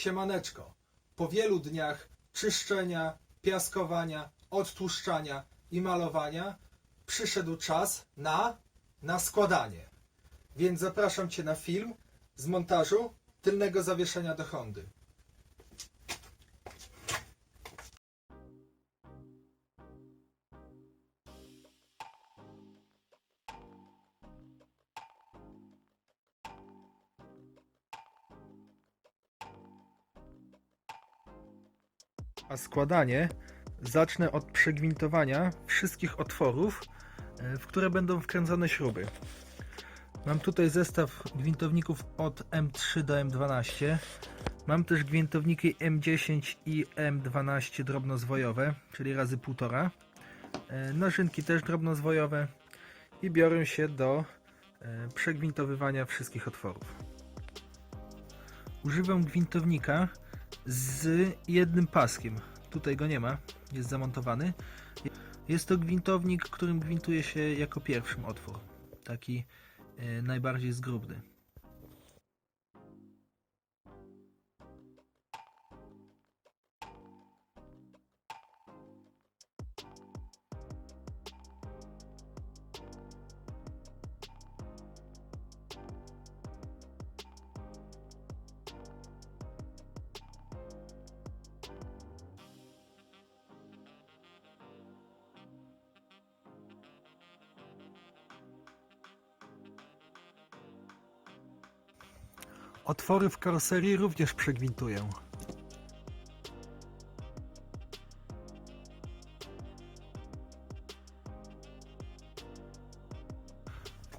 Siemaneczko. Po wielu dniach czyszczenia, piaskowania, odtłuszczania i malowania przyszedł czas na, na składanie. Więc zapraszam Cię na film z montażu tylnego zawieszenia do Hondy. A składanie zacznę od przegwintowania wszystkich otworów, e, w które będą wkręcone śruby. Mam tutaj zestaw gwintowników od M3 do M12. Mam też gwintowniki M10 i M12 drobnozwojowe, czyli razy półtora. E, Nożynki też drobnozwojowe i biorę się do e, przegwintowywania wszystkich otworów. Używam gwintownika z jednym paskiem. Tutaj go nie ma, jest zamontowany. Jest to gwintownik, którym gwintuje się jako pierwszym otwór. Taki e, najbardziej zgrubny. Otwory w karoserii również przegwintuję.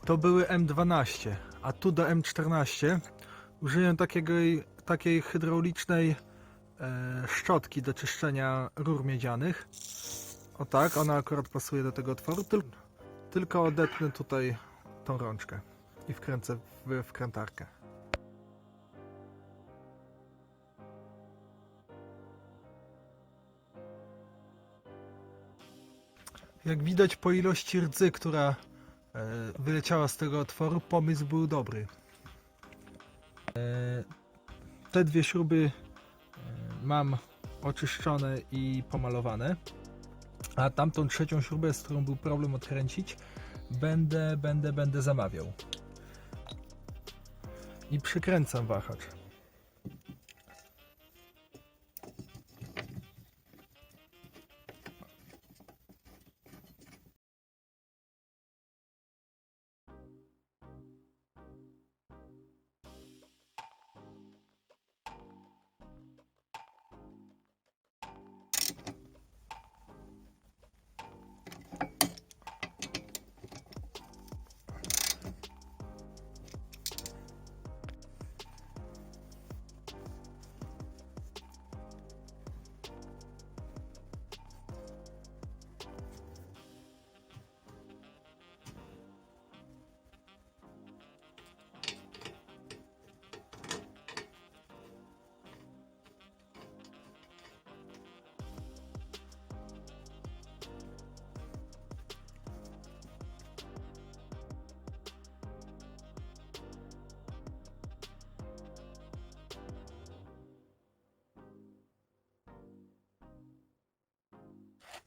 To były M12, a tu do M14 użyję takiego, takiej hydraulicznej e, szczotki do czyszczenia rur miedzianych. O tak, ona akurat pasuje do tego otworu, tyl, tylko odetnę tutaj tą rączkę i wkręcę w wkrętarkę. Jak widać po ilości rdzy, która e, wyleciała z tego otworu, pomysł był dobry. E, Te dwie śruby e, mam oczyszczone i pomalowane, a tamtą trzecią śrubę, z którą był problem odkręcić, będę, będę, będę zamawiał. I przykręcam wahacz.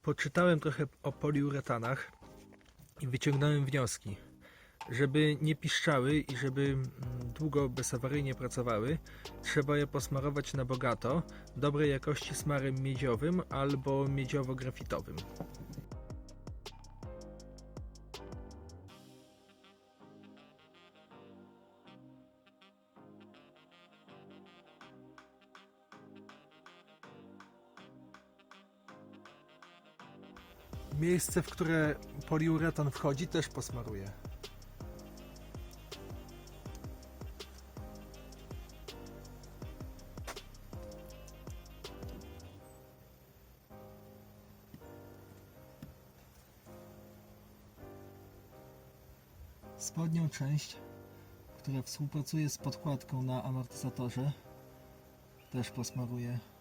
Poczytałem trochę o poliuretanach i wyciągnąłem wnioski. Żeby nie piszczały i żeby mm, długo bezawaryjnie pracowały, trzeba je posmarować na bogato dobrej jakości smarem miedziowym albo miedziowo-grafitowym. Miejsce, w które poliuretan wchodzi, też posmaruję. Spodnią część, która współpracuje z podkładką na amortyzatorze, też posmaruję.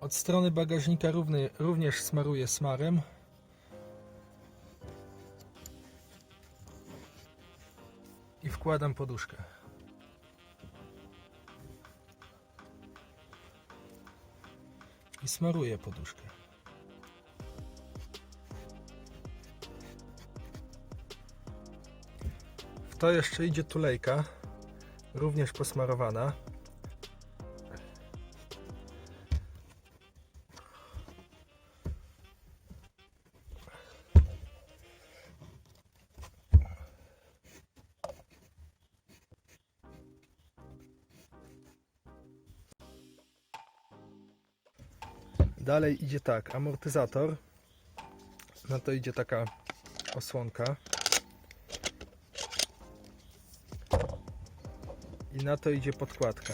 Od strony bagażnika równy, również smaruję smarem. I wkładam poduszkę. I smaruję poduszkę. W to jeszcze idzie tulejka, również posmarowana. Dalej idzie tak, amortyzator. Na to idzie taka osłonka. I na to idzie podkładka.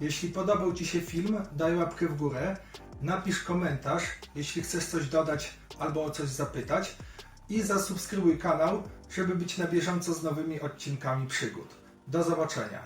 Jeśli podobał Ci się film, daj łapkę w górę, napisz komentarz, jeśli chcesz coś dodać albo o coś zapytać i zasubskrybuj kanał, żeby być na bieżąco z nowymi odcinkami przygód. Do zobaczenia.